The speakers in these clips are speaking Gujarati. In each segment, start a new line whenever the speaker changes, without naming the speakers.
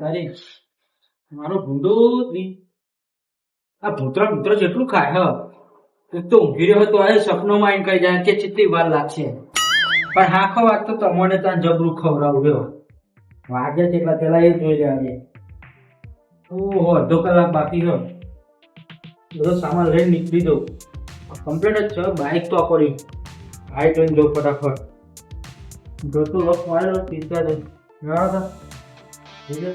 તારી મારો ભૂંડો આ ભૂતરા મિત્ર જેટલું ખાય, હ. એક તો ઊંઘી રહ્યો તો આ સપનોમાં આવીને કહી જાય કે કેટલી વાર લાગશે. પણ હા વાત તો તમને ત્યાં જબરું ખવડાવ્યો વાગે છે એટલા પેલા એ જોઈ લેવાની ઓહો, અડધો કલાક બાકી છે બધો સામાન લઈને નીકળી દઉં કમ્પ્લીટ જ છે બાઇક તો પડી. હાઈ જોઈને જો ફટાફટ. જોતું લોક મારેલો પીતા જઈ ધીરે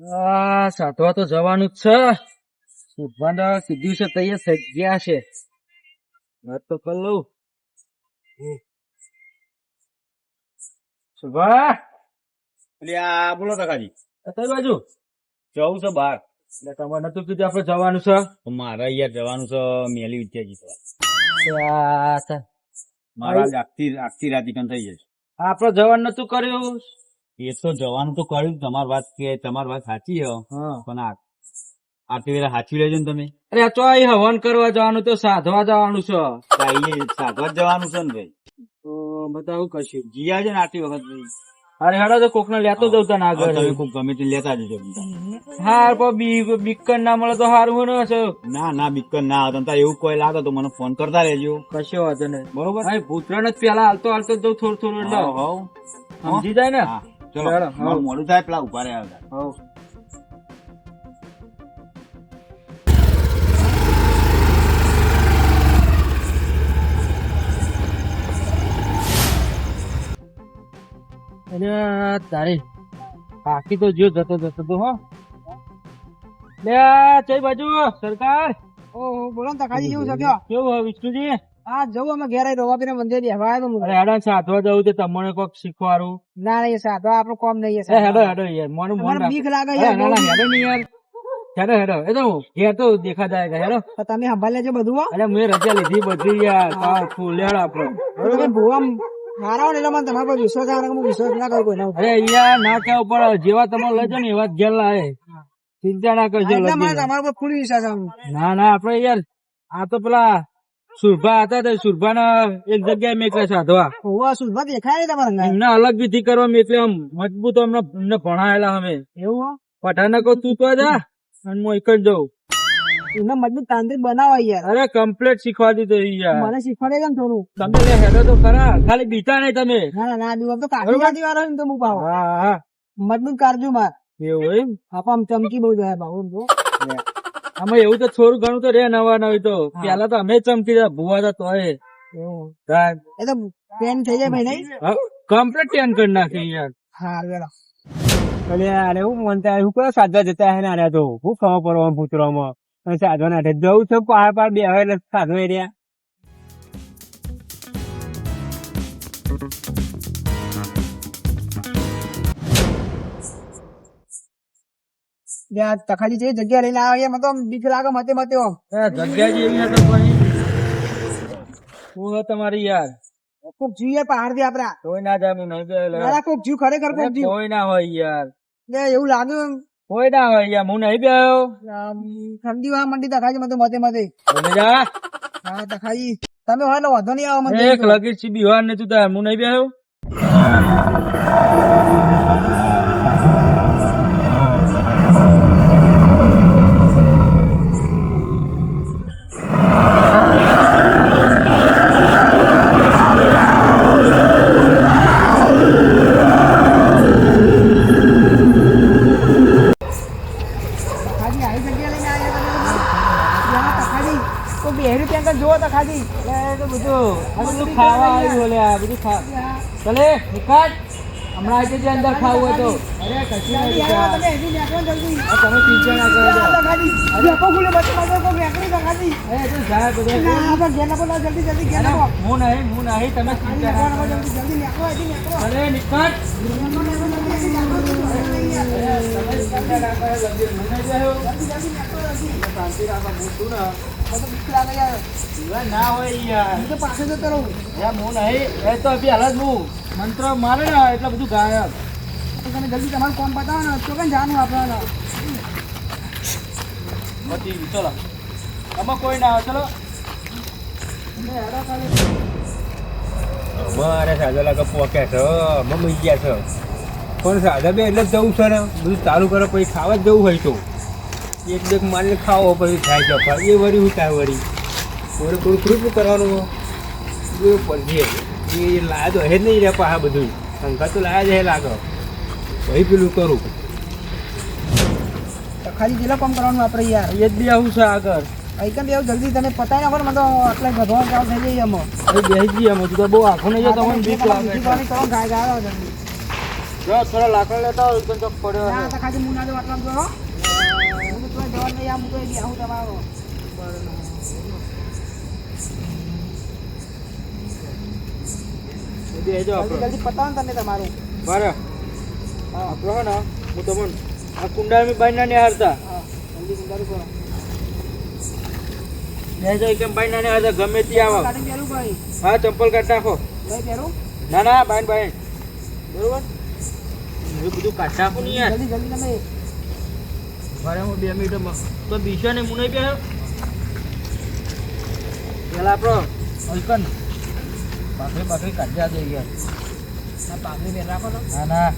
આ સાધવા તો જવાનું જ છે. સુભાના સીધી છે તૈયાર થઈ ગયા છે. વાત તો કર લઉં. સુભા?
એટલે આ બોલો કાકાજી.
કઈ બાજુ?
જવું છે બાર
એટલે તમારે નતું કીધું આપણે જવાનું છે?
મારે અહીંયા જવાનું છે મેલી વિદ્યાજી મારા આખી થઈ જશે
આપણે જવાનું નતું કર્યું?
એ તો જવાનું તો કર્યું તમારી વાત કે તમારી વાત સાચી પણ આટલી વેલા સાચી લેજો ને તમે.
અરે તો અહીં હવન કરવા જવાનું તો સાધવા જવાનું છે.
સાધવા જવાનું છે ને ભાઈ.
તો બતાવું કશું.
જીયા છે ને આટલી વખત.
અરે હેડો તો કોક ને લેતો જવું તને આગળ.
તમે ખૂબ ગમે તે લેતા જજો
હાર પણ બી બીકન ના મળે તો હારું ને છે
ના ના બીકન ના આવે તારે એવું કોઈ લાગે તો મને ફોન કરતા રહેજો.
કશો વાંધો નહીં.
બરોબર?
હા ભૂતરો જ પેલા હાલતો હાલતો જ જવું થોડું થોડું એટલે. સમજી જાય ને?
ચલો. મોડું થાય પેલા ઊભા રહ્યા
અરે તારી બાકી તો જો જતો જતો તો હો. લે ચઈ બાજુ સરકાર?
ઓ બોલો ને તકાજી જેવું છે?
કેવું? હવે વિષ્ણુજી?
આ જવું અમે ઘેર રોવાપીને મંદિર બેહવા આવ્યો તો
અરે હેડો સાધવા જવું છે તમને કોક શીખવાડું.
ના ના એ સાધવા આપણું કોમ નહીં
છે હેડો હેડો યાર મને મને
બીક લાગે યાર
ના, ના, હેડો નહીં યાર. હેડો હેડો એ તો ઘેર તો દેખા જાય કે હેડો.
તમે સંભાળ લેજો બધું
અરે મેં રજા લીધી બધી યાર તાવ ફૂલ હેડો આપડે
ભૂવા હારા એટલે મને તમારા પર વિશ્વાસ આવે હું વિશ્વાસ ના કરું કોઈના
અરે યાર ના કેવું પડે. જેવા તમે લેજો ને એવા જ ઘેર લાવે. ચિંતા ના કરજો
એટલે મને
લગીને.
તમારા પર ફૂલ વિશ્વાસ
ના ના આપડે યાર આ તો પેલા સુરભા હતા તો સુરભા એક જગ્યાએ મેકલે સાધવા.
હોવા દેખાય નહીં તમારા.
એમને અલગ વિધિ કરવા મેકલે આમ મજબૂત અમને ભણાયેલા અમે.
એવું
પઠાણ કહું તું તો જા અને હું એક જ જઉં.
એમને મજબૂત તાંત્રિક બનાવો યાર.
અરે કમ્પ્લીટ શીખવા દીધું યાર.
મને શીખવાડે કેમ થોડું?
તમે લે હેડો તો ખરા. ખાલી બીતા નહીં તમે.
ના ના ના તો કાઠી કાઠી વાળો ને તો હું પાવ.
હા હા.
મજબૂત કાઢજો માર.
એવું એમ?
આમ ચમકી બહુ જાય બાબુ તો.
આમાં એવું તો થોડું ઘણું તો રે નવા નવી તો. પેલા તો અમે ચમકી જાય ભૂવા હતા તોય.
એ તો પેન થઈ જાય ભાઈ નહીં?
કમ્પ્લીટ ટેન કરી નાખી યાર.
હા વેલા.
અરે હું મનતા હું કયો સાધવા જતા હે ને આર્યા તો? હું ખબર પડવા પુત્રોમાં અને સાધવા ના જવું છે પહાડ પર બે હવે સાધવા એરિયા
બે આ તખાજી જે જગ્યા લઈને આવે મને તો બીક લાગે મતે મતે આમ.
જગ્યા જેવી હું તમારી યાર?
કોક જીવ યાર પહાડ દે આપડા.
કોઈ ના જાય હું નહીં.
કોક જીવ ખરેખર કોક જીવ.
કોઈ ના હોય યાર.
ને એવું લાગ્યું
કોઈ ના હોય યાર હું નહીં ગયો
ઠંડી વાળા મંડી તખાજી મને મતે મતે
જા.
હા તખાજી તમે હોય ને વાંધો નહીં આવો મને
એક લગી છે બિહાર ને તું તાર હું નહીં બેહ્યો.
જુઓ તખાજી
એટલે એ તો બધું બધું ખાવા આવ્યું બોલે આ બધું ખા ચલે નિકાટ હમણાં આજે જે અંદર ખાવું હોય તો. અરે કશું
જલ્દી
નહીં
તમે હજી નીકળો જલ્દી.
તમે ચિંતા ના કરો
તખાજી ડેપો ખુલે બચી મારો કોઈ નીકળી તખાજી
એ તો જાય બધે
ના આપણે ઘેર ના બોલાવો જલ્દી જલ્દી ઘેર ના
હું નહીં હું નહીં તમે ચિંતા ના કરો.
જલ્દી જલ્દી નીકળો હજી નીકળો
અરે નિકાટ ના હોય યાર.
તો પાસે જતો રહું.
યાર હું નહીં. એ તો પેલા હાલત હું મંત્ર મારે ને એટલે બધું ગાયબ.
તો તમે જલ્દી તમારું કામ બતાવો ને. તો કેમ જાનું આપણે
બધી ચલો. આમાં કોઈ ના આવે ચલો. અમારે સાદા લાગે પોક્યા છે અમે ગયા છે. પણ સાદા બે એટલે જ જવું છે ને. બધું ચાલુ કરે પછી ખાવા જ જવું હોય તો. એક બેગ મારીને ખાવો પછી થાય જફા એ વળી હું થાય વળી થોડું થોડું થોડું કરવાનું પડશે એ લાયા તો હે જ નહીં રે પાછા બધું શંકા તો લાયા જ હે લાગે. પછી પેલું કરું.
ખાલી જેટલા કામ કરવાનું આપણે યાર.
એ જ બી આવું છે આગળ.
કેમ એવું જલ્દી તમે પતાય ના પણ મને તો આટલા ભગવાન કામ થઈ જઈએ અમે
હવે બેસી જઈએ અમે. તો બહુ આખો નહીં જતો તમને બીક લાગે
ગાય ગાય જલ્દી.
જો થોડા લાકડા લેતા હોય તો પડ્યો
ના તો ખાલી મુના જો આટલા જો હું તો એ આવું તમારો જલ્દી જલ્દી પતાવો ને તમે તમારું.
મારે. આપણો ને હું તમને આ કુંડાળમી બાઈ ના હારતા.
જલ્દી ગુંડારું કરો.
બેસજો કેમ બાઈ ના હારતા? ગમે તે આવો. હા ચંપલ કાઢ નાખો. ના ના બાઈ બાઈન બરોબર? બધું કાઢ નાખો નહીં યાર.
જલ્દી જલ્દી તમે
મારે હું બે મિનિટમાં તો બીજા ને હું નહીં બે પેલા આપણો હલકન. બાકરી બાકરી કાઢ્યા જઈ યાર.
ના પાઘડી પહેર રાખો તો.
ના ના.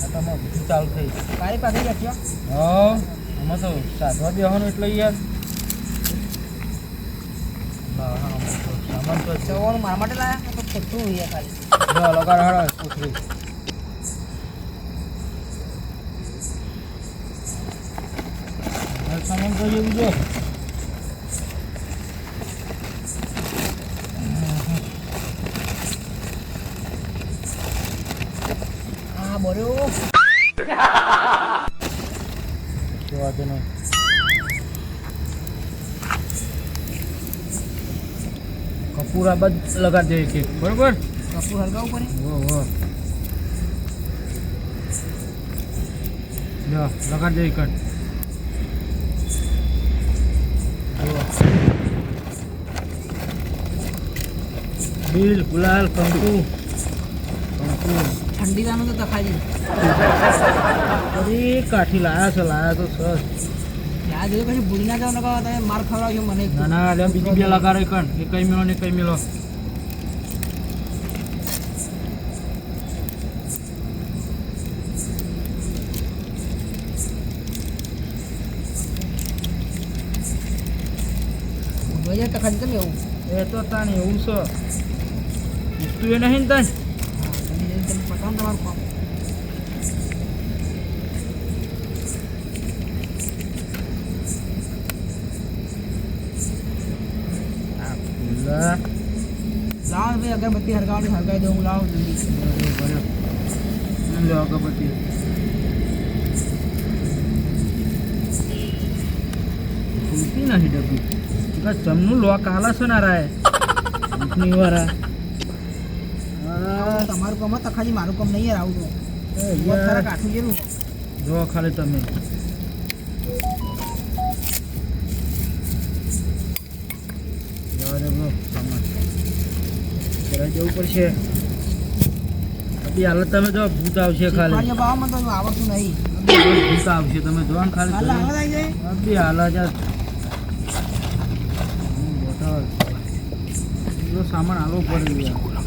આ તમે બધું ચાલુ થઈ
કાળી પાઘડી રાખજો
હા. આમાં તો સાધવા બેહવાનું એટલે યાર. હા, હા, સામાન તો
મારા માટે લાયા? તો ખોટું હોય ખાલી.
લગાડ હળો પૂછડી હવે સામાન બીજો
હા બોલ્યો
જોવા દે કપૂર આ બધ લગાડ દે એક એક બરોબર?
કપૂર હલગાવું પડે?
વો વો. જો દે એક બિલ ગુલાલ કંકુ. કંકુ
ઠંડી ગાનું તો તખાજી.
અરે કાઠી લાયા છે લાયા તો સર
યાદ એ પછી ભૂલી ના જાવ કહો તમે માર ખવડાવજો મને.
ના ના લે બીજી બે લગાડે કણ એ કઈ મેળો ને કઈ
મેળો. તખાજી તમે એવું
એ તો તાણી એવું છે. તું એ નહીં ને તાણ
જલ્દી જલ્દી તમે પતાવો ને તમારું કામ
આ ફૂલા.
લાવો ભાઈ અગરબત્તી હરગાવવાની હરગાવી દઉં હું લાવો જલ્દી
અગરબત્તી. ખુલતી નથી ડબ્બી ચમનું લોક ને રાય કંપની વાળા
તમારું કામ તો ખાલી મારું કામ નહીં યાર આવું તો. ખરા કાઠું જેવું
જો ખાલી તમે. જવા પડશે. આપી હાલત તમે જો ભૂત આવશે ખાલી.
મને નહીં.
ભૂત આવશે તમે જો ખાલી
આવી
હાલત સામાન હાલવો પડે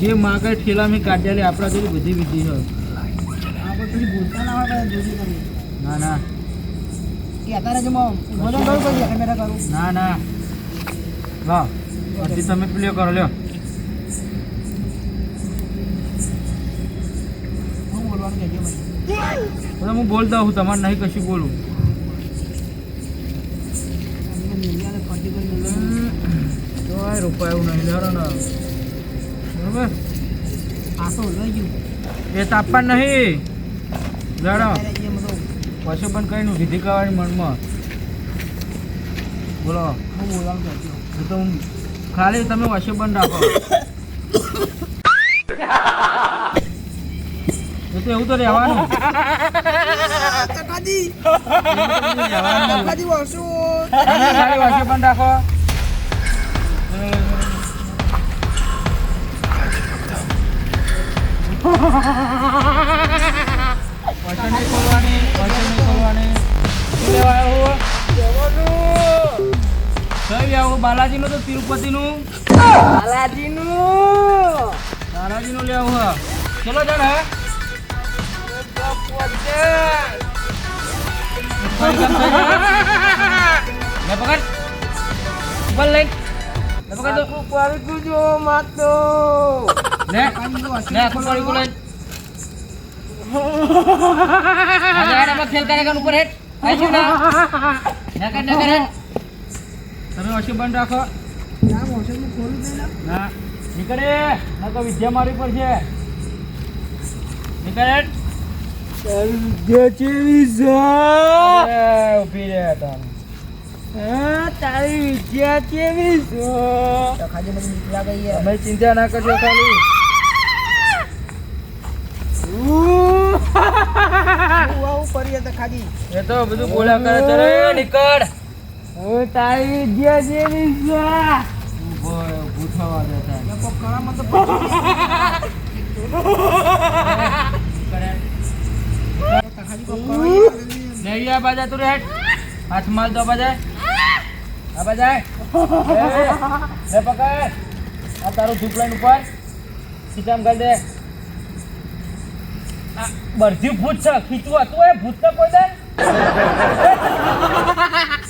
જે માગે ઠેલા મેં કાઢ્યા આપણા જેવી બધી વિધિ છે.
ના
ના. ના ના. વાહ, પછી તમે પ્લે કરો, લ્યો.
હું બોલવાનું કહેજો
હું તમારે નહીં કશું બોલું રૂપાયું નહીં, લેવાનો. બરોબર?
આ લઈ ગયું.
એ તાપવા નહીં. લડો. પછી પણ કઈ વિધિ કરવાની મનમાં. બોલો.
હું
તો ખાલી તમે વશે બંધ રાખો. તો એવું તો રહેવાનું. રહેવાનું. વશે રાખો. વશે નહીં ખોલવાની વશે નહીં ખોલવાની શું લેવા આવ્યો હું? કઈ આવું બાલાજીનું તો તિરુપતિનું
બાલાજીનું
તારાજી નું લેવું હા ચલો જણ હે લે પકડ ઉપર લઈ લે પકડ તો
આખું પડતું જો માતો
તમે ઓછી બંધ રાખો.
ને
નીકળે. વિદ્યા મારી પર છે. નીકળે.
તારી વિદ્યા કેવી
ચિંતા ના કરજો ખાલી.
આવું કરીએ તો ખાલી
એ તો બધું બોલ્યા કરે તારે નીકળ.
હું તારી જે જેવી છે.
ઊભો ઊભું થવા દે તાન.
તો
આ બાજા તું હાથ માલ બાજા. આ બાજા. એ, પકડ. આ તારું ઝૂંપલાઈન ઉપર. સીધામ કરી દે. આ બરધી ભૂત છે ખીચવા હતું એ ભૂત તો કોઈ દે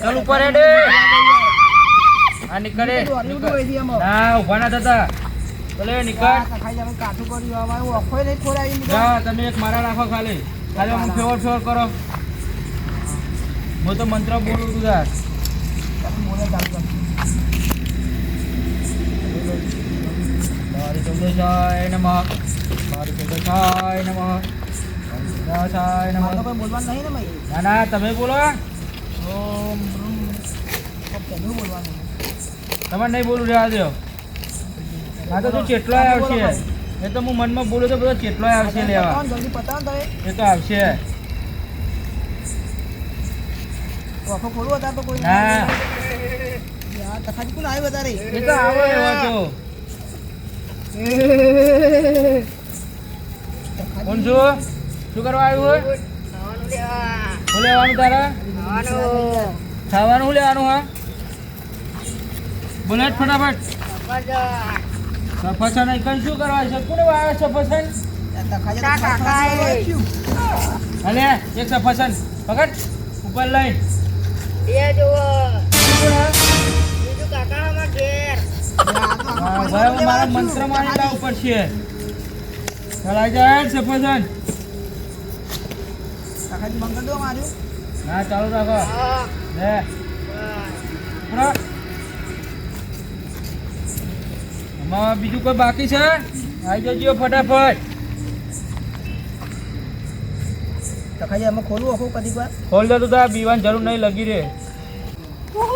ચાલ ઉપર હેડે. આ નીકળે. ના ઊભા ના થતા. ભલે નીકળ.
કાઠું કર્યું અમારે હું અખોય નહીં ખોરાવી નીકળ
જા તમે એક મારા રાખો ખાલી. ખાલી હું ફેવર ફેવર કરો. હું તો મંત્ર બોલું છું યાર મારી ચૌદેશાય નમઃ. મારી ચૌદેશાય નમઃ.
તો
નમઃ
બોલવાનું નહીં ને ભાઈ.
ના ના તમે બોલો.
ઓમ બ્રહ્મ. બોલવાનું
તમારે નહીં બોલું રહેવા દો હા તો તું ચેટલો આવશે? એ તો હું મનમાં બોલું તો બધો ચેટલો આવશે લેવા.
તમે.
એ તો આવશે. ના. એ તો આવો એવો તો કોણ છું? શું કરવા આવ્યું હોય? શું લેવાનું તારે? ખાવાનું શું લેવાનું હા બોલે જ ફટાફટ. સફરસન કઈ શું કરવા છે? કોને આવે સફરસન. અલે એક સફરસન પકડ ઉપર લઈ. હા, ભાઈ મારા મંત્ર મારેલા ઉપર છે. ચલા જાય સફરસન
તખાજી મંગળ દો માર્યું
ના ચાલુ રાખો. લે. ઉપરો. આમાં બીજું કોઈ બાકી છે? આવી જજો ફટાફટ.
તખાજી અમે ખોલું આખું કદી વાર.
ખોલ દે તો બીવાની જરૂર નહીં લગી રે
oh,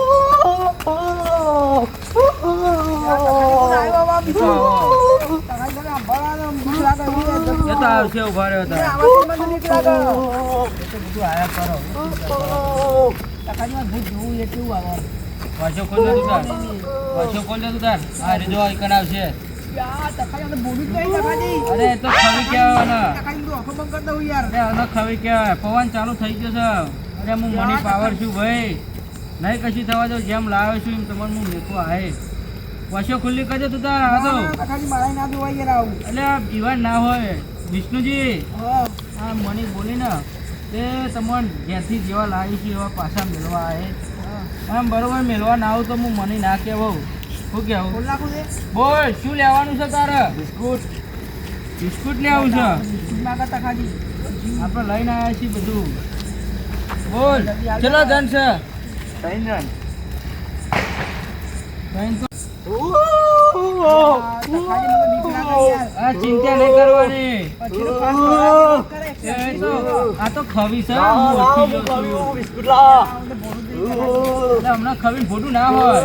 oh, oh,
oh,
oh, મને સંભાળવાનો બીક લાગે એવું યાર.
એ તો આવશે ઊભા રહ્યો તાર
આવાથી મને બીક લાગે.
એ તો બધું આયા કરો
તખાજીમાં ભૂત જોવું એ કેવું આવે
પાછો ખોલ દે પાછો ખોલ દે આ રે જો આવશે
યાર, તખાજી અમે બોલું જ નહીં તખાજી
અરે તો ખવી કહેવાય
તખાજી બધું આંખો બંધ કરી દઉં યાર
અરે આનો ખવી કહેવાય પવન ચાલુ થઈ ગયો છે અરે હું મની પાવર છું ભાઈ નહીં કશું થવા દો જેમ લાવે છું એમ તમારે હું મેકો આય પાછો ખુલ્લી કરજો તું તાર આ
ખાલી મારા ના જોવાય યાર આવું.
એટલે આ ના હોય. વિષ્ણુજી.
હા.
મની બોલી ને તે તમને જ્યાંથી જેવા લાવી છે એવા પાછા મેળવા આવે આમ બરોબર મેળવા ના આવું તો હું મની ના કહેવું. શું કહેવું? બોલ શું લેવાનું છે તારે? બિસ્કુટ. બિસ્કુટ લેવું છે. આપણે લઈને આવ્યા છીએ બધું. બોલ ચલો જન છે? ત્રણ તો
આ
ચિંતા નહીં કરવાની. આ તો ખવી છે હમણાં ખવી ખોટું ના હોય.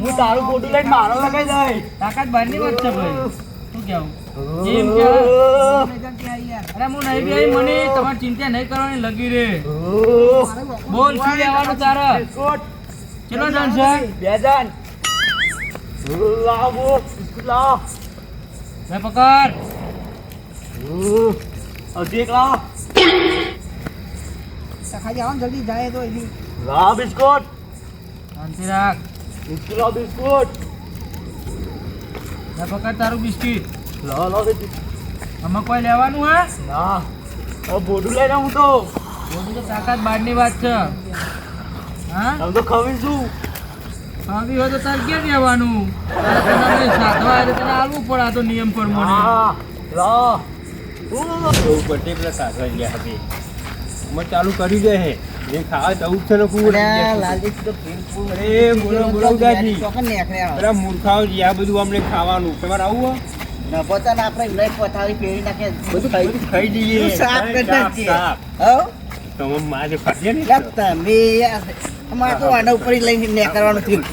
હું તારું લઈને મારો લગાઈ
તાકાત બહારની વાત છે ભાઈ. શું કેવું એમ કે અરે હું નહીં બી મને તમારે ચિંતા નહીં કરવાની લગી રે. બોલ શું લેવાનું તારા? કેટલો જણ છે?
બે જણ. લાવો લાવો
લે પકડ
લાવો જલ્દી જાય તો
લા બિસ્કુટ
શાંતિ રાખ
બિસ્કુટ લા બિસ્કુટ
ના. પકડ તારું બિસ્કીટ આમાં કોઈ લેવાનું હા
ના બોડું લઈને હું તો
બધું તો તાકાત બહારની વાત છે. હા?
હું તો ખવી શું
આવી હોય તો તાર ક્યાં લેવાનું તારે તને સાધવા એટલે તને આવવું પડે આ તો નિયમ પ્રમાણે.
અમે ચાલુ કરી દે હે. જે ખાવા જવું જ છે ને કુંવર
લાલજી તો
અરે બોલો બોલો ગાજી
ચોકન
મૂર્ખાઓ જી આ બધું અમને ખાવાનું. તમારે આવું?
ન પોતાને આપણે લઈ પથારી ફેરી નાખે.
બધું બધું ખાઈ જઈએ.
બધું સાફ કરી નાખીએ.
સાફ. તમે માજે ખાધે ને
તમે યાર. અમારે તો આના ઉપર લઈને લઈને કરવાનું થયું.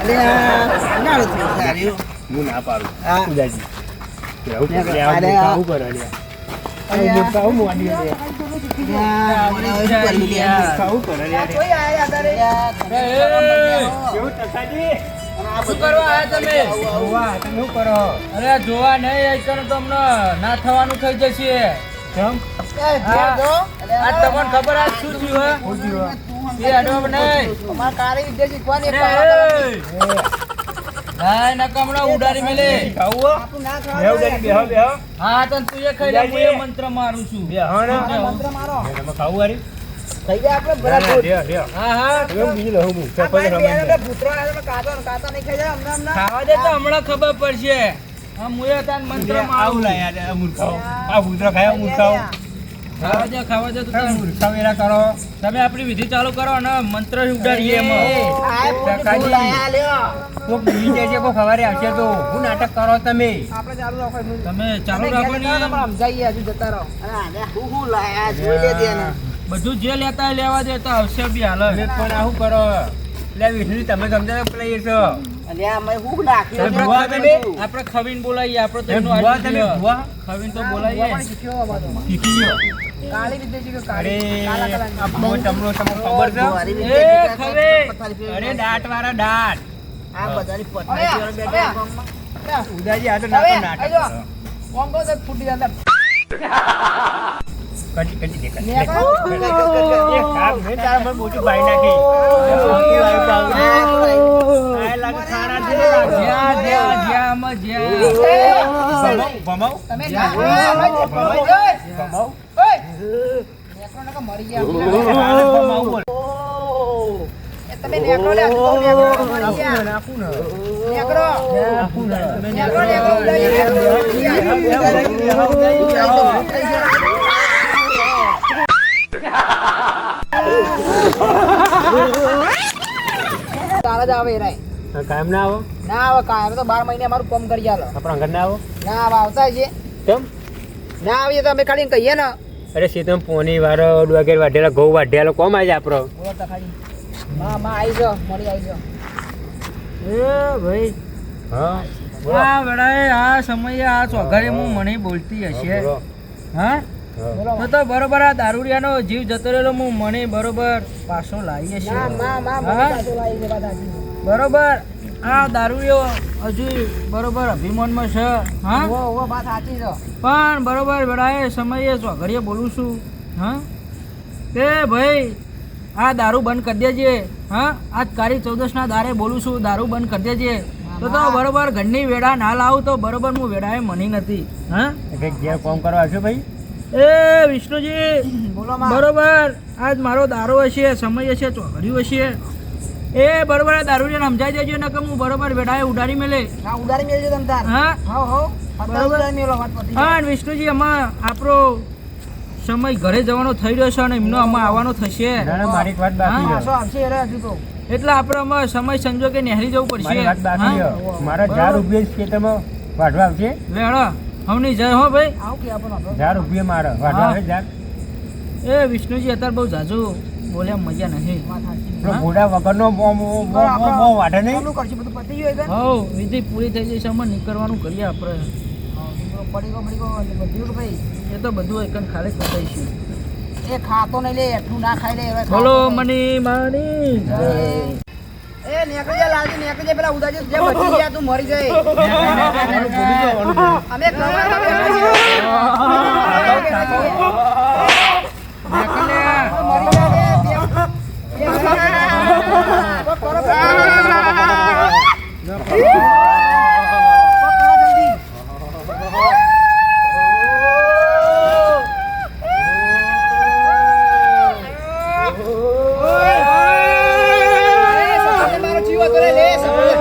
અરે આ નાળું થયું. સારું
હું ના પાડું.
હા. ને
જોવા, તમે? શું કરો?
અરે જોવા નહીં એકણ તો અમને ના થવાનું થઈ જશે. તમને ખબર આ શું થયું હમણાં ખબર પડશે આ હું એ તાન મંત્ર
આવું લાયા મૂર્ખાઓ. આ ભૂતરા ખાયા મૂર્ખાઓ.
ખાવા દે ખાવા દે તો
તમે.
તાન
કરો.
તમે આપણી વિધિ ચાલુ કરો અને મંત્ર ઉડાડીએ એમ.
આ પોતે
કાકાજી.
લ્યો
કોક બીજી જાય છે, કોક સવારે આવશે તો હું નાટક કરો તમે.
આપણે ચાલુ રાખો
તમે ચાલુ રાખો ને
સમજાઈએ હજુ જતા રહો. હું હું લાયા જોઈ લેજે ને
બધું જે લેતા લેવા દે તો આવશે બી હાલ
પણ આવું કરો. એટલે વિષ્ણુ તમે સમજાવે પેલા એ છો
અને આ મેં હું નાખ્યું
તમે ભૂવા તમે?
આપણે ખવીને બોલાવીએ આપણે તો
તમે
એનું
તમે
જ.
ભૂવા?
તો બોલાવીએ
કાળી રીતે શીખ્યો,
અરે
કાળી. કાળા કલરની.
આ તમરો તમને ખબર છે
એ, ખવે.
અરે. દાંત વાળા દાંત
આ બધાની પથારી ફેરવી બે બે ગામમાં.
ઉદાજી આ તો નાટક નાટક
કહો તો ફૂટી જાય
કટી કટી દેખા કટી
ને
દે.
કહો, કર, કર, કર, કર.
એ કામ ને તારા મને મોટું ભાઈ નાખી લાગે ખારા છે લાગે.
જ્યાં જ્યાં જ્યાં આમાં જ્યાં
ભમાવ, ભમાવ.
તમે ના-
ભમાવ. ભમાવ.
ઓય. નેકરો નકર મરી ગયા.
ભમાવ બોલ.
તમે નેકરો લે, નેકરો મરી ગયા.
નાખું ને.
નેકરો.
નાખું ને.
નેકરો, નેકરો, ઉડાડી, નેકરો, ઉડાડી. તારા જ આવે રાય.
હા, કાયમ ના આવો?
ના આવે કાયમ તો બાર મહિને અમારું કામ કરી આલો.
આપણા ઘર ના આવો?
ના આવે આવતા છે
કેમ?
ના આવીએ તો અમે ખાલી કહીએ ને.
અરે સીતમ પોની વાળો વગેરે વાઢેલા ઘઉં વાઢેલા કોમ આજે આપણો
મા મા માં માં આવી જાઓ મળી આવી જાઓ
એ ભાઈ
હા
આ વેળાએ આ સમયે આ ચોઘરે હું મને બોલતી હશે. હા? તો તો બરોબર આ દારૂડિયાનો જીવ જતો રહેલો હું મને બરોબર પાછો લાવીએ છે બરોબર. આ દારૂડિયો હજુ બરોબર અભિમાનમાં છે. હા?
વાત સાચી છે.
પણ બરોબર વેળાએ સમયે ચોઘડીએ બોલું છું. હા? એ ભાઈ આ દારૂ બંધ કરી દેજે. હા? આજ કાળી ચૌદસના દારે બોલું છું દારૂ બંધ કરી દેજે. તો તો બરોબર ઘરની વેડા ના લાવું તો બરોબર હું વેડાએ મની નથી. હા?
ઘેર કોમ કરવા છે ભાઈ?
એ વિષ્ણુજી
બોલો
બરોબર. આજ મારો દારૂ હશે સમય હશે ચોઘડ્યું હશે. એ બરોબર દારૂ ને સમજાઈ દેજો ને કે હું બરોબર વેડાએ ઉડાડી મેલે.
ઉડાડી મેલજો તમ તાર.
હા?
હો હો.
હા વિષ્ણુજી એમાં આપણો સમય ઘરે જવાનો થઈ રહ્યો છે અને એમનો આમાં આવવાનો થશે.
મારી વાત બાકી
આવશે તો
એટલે આપણે આમાં સમય સંજોગે નહેરી જવું પડશે?
મારી ચાર રૂપિયા ખેતરમાં વાઢવા આવશે.
વેળો હમની જય હો ભાઈ.
આવું કે આપણો
ઝાડ ઊભી મારે. વાઢવા આવે
એ વિષ્ણુજી અત્યારે બહુ જાજુ બોલ્યા મજા નહીં હા?
ઘોડા વગરનો વાઢે નહીં
કરશું બધું પતી ગયું
વિધિ પૂરી થઈ જશે અમે નીકળવાનું કરીએ આપણે
પડી ગયો પડી ગયો બધું ભાઈ
એ તો બધું એકન ખાલી પતાઈશું
એ ખાતો નહીં લે એટલું ના ખાઈ લે
બોલો મની મની
એ નીકળી જા લાલજી નીકળી જા પેલા ઉદાજી જે બચી ગયા તું મરી જાય અમે કમાવા Oye,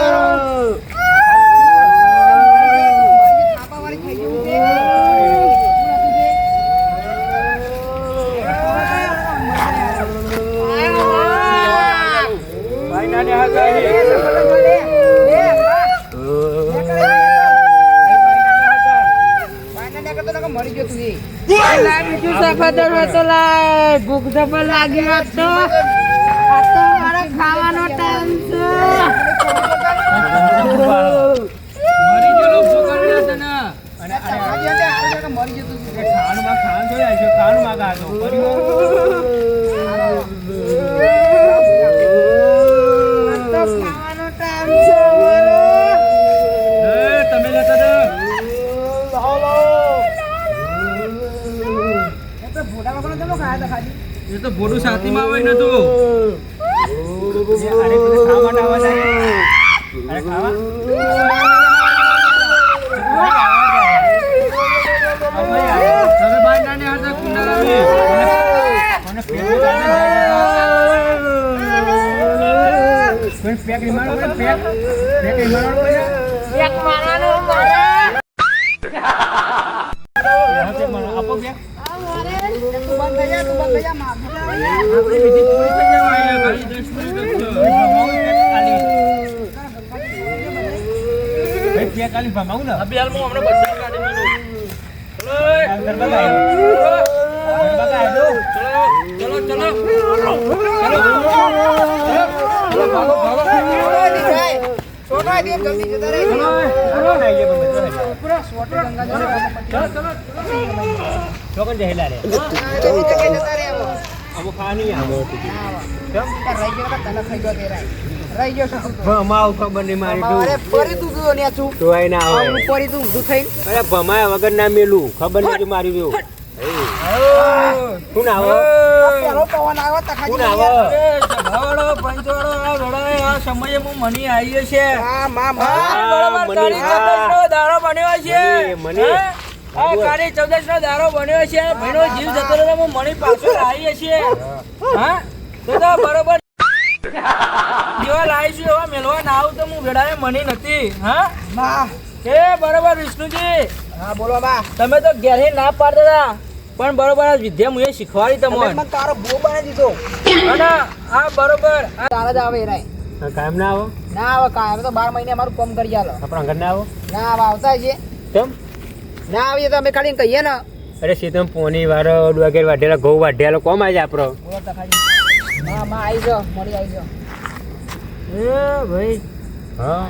¡Vamos! સફાદર હતો લાય ભૂખ જબર લાગી હોત તો. આ તો મારો ખાવાનો ટાઈમ છે.
મરી
ખાવાનું ખાવાનું જોઈ ખાવાનું કર્યું
આ તો ખાવાનો ટાઈમ છે મારો
એ તમે લેતા દો
એ તો ભોળા બાપાનો ચલો ખાયા તા ખાલી
એ તો ભોડું સાતીમાં આવે નતું
અરે તું ખાવા માટે આવવા અરે ખાવા
તમે બાર નાની હાથે કુંડા લાવી
મને પેક પેક રીમાડો પેક પેક રીમાડો
એક મારાનો મારે
આપો પેક
તું બંધ થઈ જા તું બંધ થઈ જા માફી
આપણે બીજી પૂરી થઈ જવાય ખાલી દસ મિનિટ જ
ખાલી ભમાવું ને
અભી હાલ હું હમણાં બધા કાઢી
ચોકન જહેલા રે.
જતા રહે એવો
અમુ ખાની આવો. કેમ?
તાર રહી ગયો તને ખાઈ ગયો તે રાય. રહી ગયો
ભમાવ ખબર નહીં મારી
અરે
તું.
પરી તું તું ને છું.
તો આઈ ના આવે
પરી તું ઊંધું થઈ
અરે ભમાયા વગર ના મેલું. ખબર નહીં મારી રહ્યું શું આવો?
પેલો પવન આવ્યો તખાજી
શું આવો?
આવે પંચોડો આ વડાએ આ સમયે હું મની આવીએ છે
હા મા મા.
મની, હા.
બન્યો છે.
મની, મની.
આ કાળી ચૌદશનો દારો બન્યો છે. ભાઈનો જીવ જતો રહ્યો મણી પાછો આવીએ છીએ. હા? તો તો બરોબર જેવા લાવીશું એવા મેળવા ના આવું તો હું વેળાએ મની નથી હા?
માં
એ બરોબર વિષ્ણુજી.
હા બોલો બા.
તમે તો ઘેરે ના પાડતા હતા પણ બરોબર આ વિદ્યા મુએ શીખવાડી
તમે
તમને
મને તારો બહુ બનાવી દીધો.
અને આ બરોબર આ
તારા જ આવે એ રાય.
કાયમ ના આવો?
ના આવે કાયમ તો બાર મહિને અમારું કામ કરી આલો.
આપણા ઘર ના આવો?
ના આવો આવતા છે
કેમ?
ના આવીએ તો અમે ખાલી કહીએ ને.
અરે સીધમ પોની વાળો વગેરે વાઢેલા ઘઉં વાઢેલા કોમ આજે આપણો
માં માં આવી જાઓ મળી આવી જાઓ
એ ભાઈ.
હા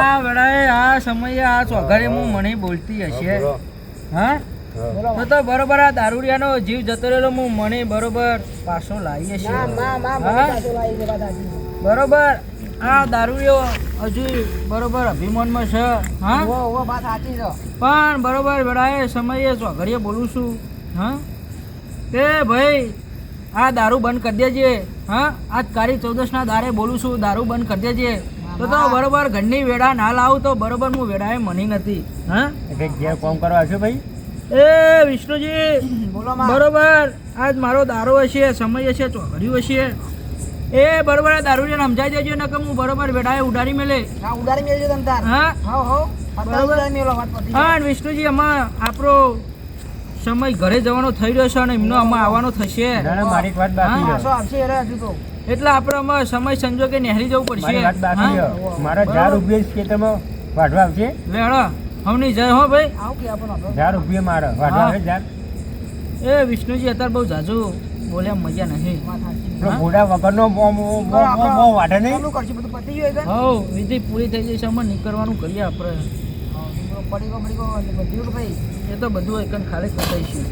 આ વેળાએ આ સમયે આ ચોઘરે હું મને બોલતી હશે. હા? તો તો બરોબર આ દારૂડિયાનો જીવ જતો રહેલો હું મને બરોબર પાછો લાવીએ
ના
છીએ બરોબર. આ દારૂડિયો હજુ બરોબર અભિમાનમાં છે. હા?
ઓ ઓ વાત સાચી છે.
પણ બરોબર વેળાએ સમયે ચોઘડીએ બોલું છું. હા? એ ભાઈ આ દારૂ બંધ કરી દેજે. હા આજ કાળી ચૌદશના દારે બોલું છું દારૂ બંધ કરી દેજે. તો તો બરોબર ઘરની વેડા ના લાવું તો બરોબર હું વેડાએ મની નથી. હા?
એટલે ઘેર કોમ કરવા આવશો ભાઈ?
એ વિષ્ણુજી
બોલો
બરોબર. આજ મારો દારૂ હશે સમય હશે ચોઘડ્યું હશે. એ બરોબર આ દારૂને સમજાઈ દેજો ને કે હું બરોબર વેડાએ ઉડારી મેલે.
હા ઉડાડી મેળજો તમ તાર.
હા?
હો વાત
હા વિષ્ણુજી આમાં આપણો સમય ઘરે જવાનો થઈ રહ્યો છે અને એમનો આમાં આવવાનો થશે. એટલે આપણે આમાં સમય સંજોગે નહેરી જવું પડશે.
મારી વાત બાકી છે. ચાર ખેતરમાં વાઢવા આવશે.
લે હળો હમની જય હો ભાઈ.
આવું કે આપણો હતો
ચાર રૂપિયા મારે વાઢવા આવે ચાર
એ વિષ્ણુજી અત્યારે બહુ જાજુ બોલ્યા મજા નહીં?
ઘોડા વગરનો વાઢે નહીં.
ચાલુ કરશું બધું પતી ગયું એકદમ.
હવ વિધિ પૂરી થઈ જશે અમે નીકળવાનું કરીએ આપણે.
પડી પડીકો એટલે બધું ભાઈ.
એ તો બધું એક ખાલી કરાઈશું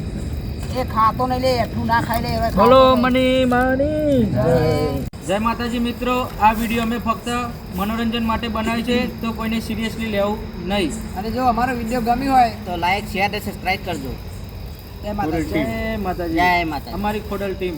એ ખાતો નહીં લે એટલું ના ખાઈ લે હવે
બોલો. મની માની
જય.
જય. માતાજી મિત્રો આ વીડિયો અમે ફક્ત મનોરંજન માટે બનાવી છે તો કોઈને સિરિયસલી લેવું નહીં.
અને જો અમારો વીડિયો ગમ્યો હોય
તો લાઈક શેર અને સબસ્ક્રાઇબ કરજો.
એ માતા
જય માતાજી.
જય માતા
અમારી ખોડલ ટીમ